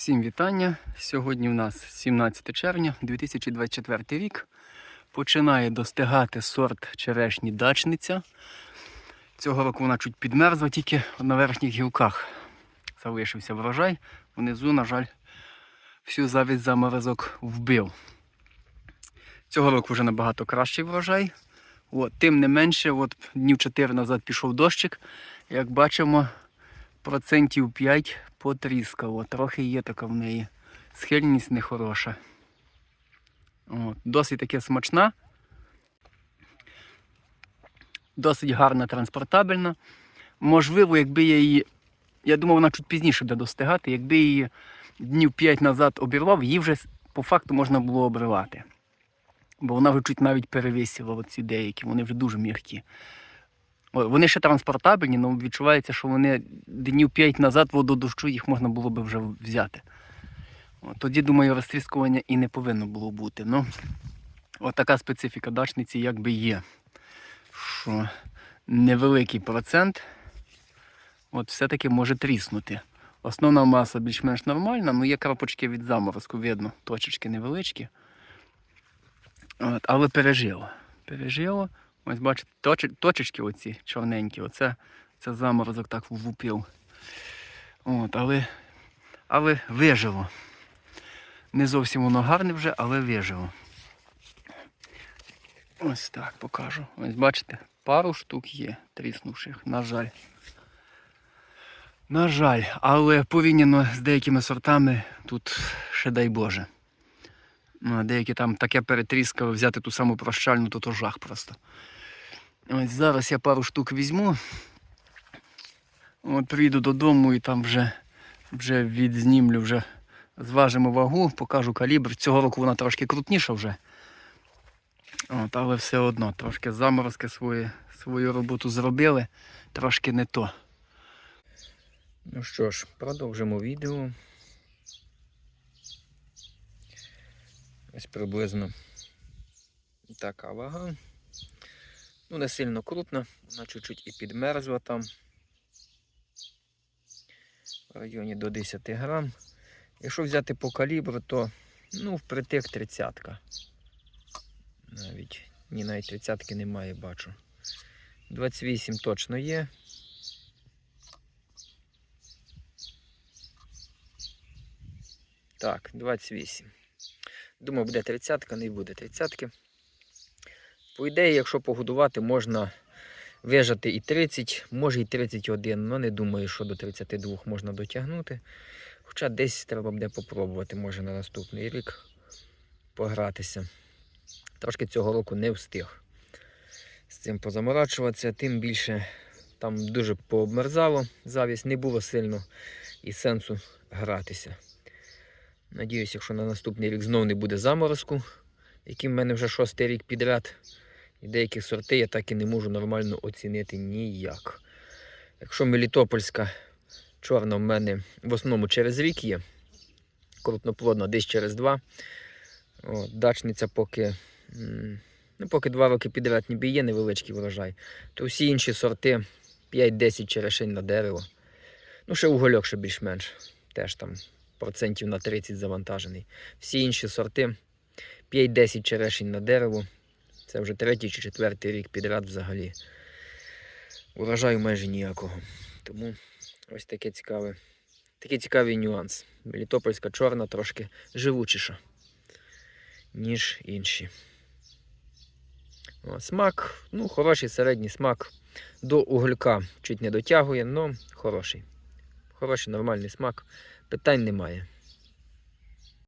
Всім вітання. Сьогодні у нас 17 червня 2024 рік. Починає достигати сорт черешні дачниця. Цього року вона чуть підмерзла, тільки на верхніх гілках залишився врожай. Внизу, на жаль, всю завість заморозок вбив. Цього року вже набагато кращий врожай. От, тим не менше, от днів 4 назад пішов дощик. Як бачимо, процентів 5 потріскало. Трохи є така в неї схильність нехороша. От, досить таке смачна. Досить гарна, транспортабельна. Можливо, якби я її. Я думав, вона чуть пізніше буде достигати. Якби її днів 5 назад обірвав, її вже по факту можна було обривати. Бо вона вже чуть навіть перевисила оці деякі, вони вже дуже м'які. Вони ще транспортабельні, але відчувається, що вони днів 5 назад воду дощу їх можна було би вже взяти. Тоді, думаю, розтріскування і не повинно було бути. Ну, от така специфіка дачниці якби є. Що невеликий процент от все-таки може тріснути. Основна маса більш-менш нормальна, ну є крапочки від заморозку, видно, точечки невеличкі. От, але пережило. Пережило. Ось бачите, точечки оці чорненькі, оце це заморозок так влупив. От, але, але вижило. Не зовсім воно гарне вже, але вижило. Ось так покажу. Ось бачите, пару штук є тріснувших, на жаль. На жаль, але порівняно з деякими сортами тут ще дай Боже. Ну, деякі там таке перетріскали, взяти ту саму прощальну, то то жах просто. Ось зараз я пару штук візьму. От приїду додому і там вже, вже відзнімлю, вже зважимо вагу, покажу калібр. Цього року вона трошки крупніша вже. От, але все одно, трошки заморозки свої, свою роботу зробили, трошки не то. Ну що ж, продовжимо відео. Ось приблизно така вага. Ну, не сильно крупна, вона чуть-чуть і підмерзла там. В районі до 10 грам. Якщо взяти по калібру, то ну, впритик тридцятка. Навіть ні, навіть тридцятки немає, бачу. 28 точно є. Так, 28. Думав, буде тридцятка, не буде тридцятки. По ідеї, якщо погодувати, можна вижати і 30, може і 31, але не думаю, що до 32 можна дотягнути. Хоча десь треба буде попробувати, може на наступний рік погратися. Трошки цього року не встиг з цим позаморачуватися, тим більше там дуже пообмерзало завість, не було сильно і сенсу гратися. Надіюсь, якщо на наступний рік знов не буде заморозку, який в мене вже шостий рік підряд. І деякі сорти я так і не можу нормально оцінити ніяк. Якщо Мелітопольська чорна в мене в основному через рік є, крупноплодна десь через два. От, дачниця поки, ну, поки два роки підряд ніби є невеличкий врожай, то всі інші сорти 5-10 черешень на дерево. Ну, ще угольок ще більш-менш. Теж там процентів на 30 завантажений. Всі інші сорти 5-10 черешень на дерево. Це вже третій чи четвертий рік підряд взагалі. Урожаю майже ніякого. Тому ось таке цікаве. Такий цікавий нюанс. Мелітопольська чорна трошки живучіша, ніж інші. О, смак, ну, хороший середній смак. До уголька чуть не дотягує, але хороший. Хороший, нормальний смак. Питань немає.